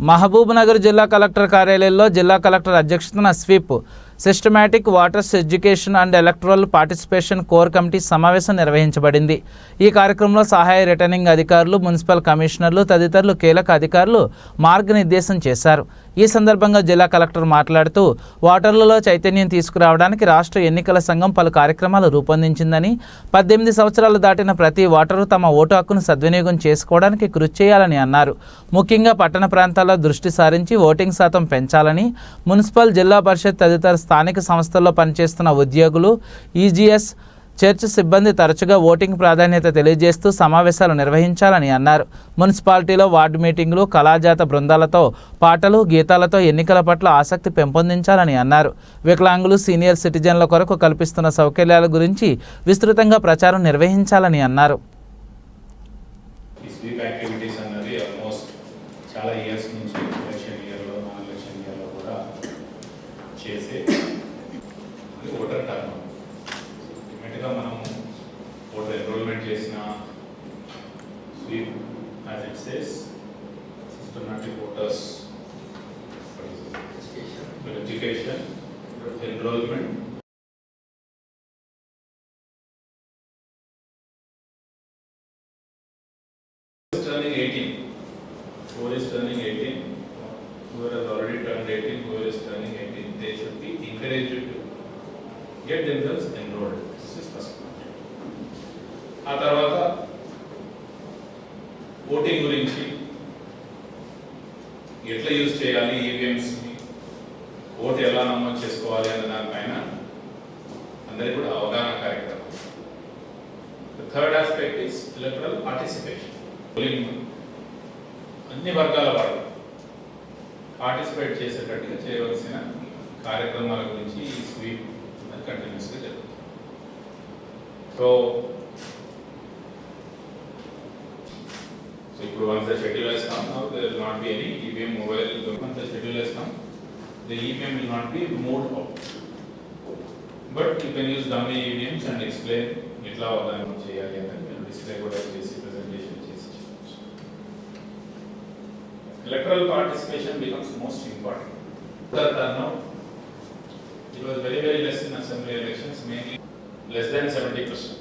మహబూబ్ నగర్ జిల్లా కలెక్టర్ కార్యాలయంలో జిల్లా కలెక్టర్ అధ్యక్షతన sweep systematic voters education and electoral participation core committee సమావేశం నిర్వహించబడింది. ఈ కార్యక్రమంలో సహాయ రిటర్నింగ్ అధికారులు మున్సిపల్ కమిషనర్లు తదితరులు కీలక అధికారులు మార్గనిర్దేశం చేశారు. ఈ సందర్భంగా జిల్లా కలెక్టర్ మాట్లాడుతూ ఓటర్లలో చైతన్యం తీసుకురావడానికి రాష్ట్ర ఎన్నికల సంఘం పలు కార్యక్రమాలు రూపొందించిందని పద్దెనిమిది సంవత్సరాలు దాటిన ప్రతి ఓటరు తమ ఓటు హక్కును సద్వినియోగం చేసుకోవడానికి కృషి చేయాలని అన్నారు. ముఖ్యంగా పట్టణ ప్రాంతాల్లో దృష్టి సారించి ఓటింగ్ శాతం పెంచాలని మున్సిపల్ జిల్లా పరిషత్ తదితర స్థానిక సంస్థల్లో పనిచేస్తున్న ఉద్యోగులు ఈజీఎస్ చర్చ్ సిబ్బంది తరచుగా ఓటింగ్ ప్రాధాన్యత తెలియజేస్తూ సమావేశాలు నిర్వహించాలని అన్నారు. మున్సిపాలిటీలో వార్డు మీటింగులు కళాజాత బృందాలతో పాటలు గీతాలతో ఎన్నికల పట్ల ఆసక్తి పెంపొందించాలని అన్నారు. వికలాంగులు సీనియర్ సిటిజన్ల కొరకు కల్పిస్తున్న సౌకర్యాల గురించి విస్తృతంగా ప్రచారం నిర్వహించాలని అన్నారు. చాలా ఇయర్స్ నుంచి చేసే అది ఓటర్ టర్న్ అల్టిమేట్గా మనం ఓటర్ ఎన్రోల్మెంట్ చేసిన sweep as it says systematic voters education enrolment is turning 18. get themselves enrolled. This ఆ తర్వాత ఓటింగ్ గురించి ఎట్లా యూజ్ చేయాలి ఈవీఎంస్ని ఓటు ఎలా నమోదు చేసుకోవాలి అనే దానిపైన అందరికీ కూడా అవగాహన కార్యక్రమం. Third third aspect is electoral polling అన్ని వర్గాల వారు పార్టిసిపేట్ చేసేటట్టుగా చేయవలసిన కార్యక్రమాల గురించి ఈ స్వీప్ సో సో ఇప్పుడు వన్స్ ద షెడ్యూల్ వేస్తాం they will not be any EVM mobile once the schedule వేస్తాం the EVM will not be moved out but you can use dummy EVMs and explain ఎట్లా దాన్ని చేయాలి అని మీరు display కూడా చేసి ప్రెజెంటేషన్ చేసి చెప్పచ్చు electoral participation becomes most important turnout it was very very less in assembly elections mainly less than 70 percent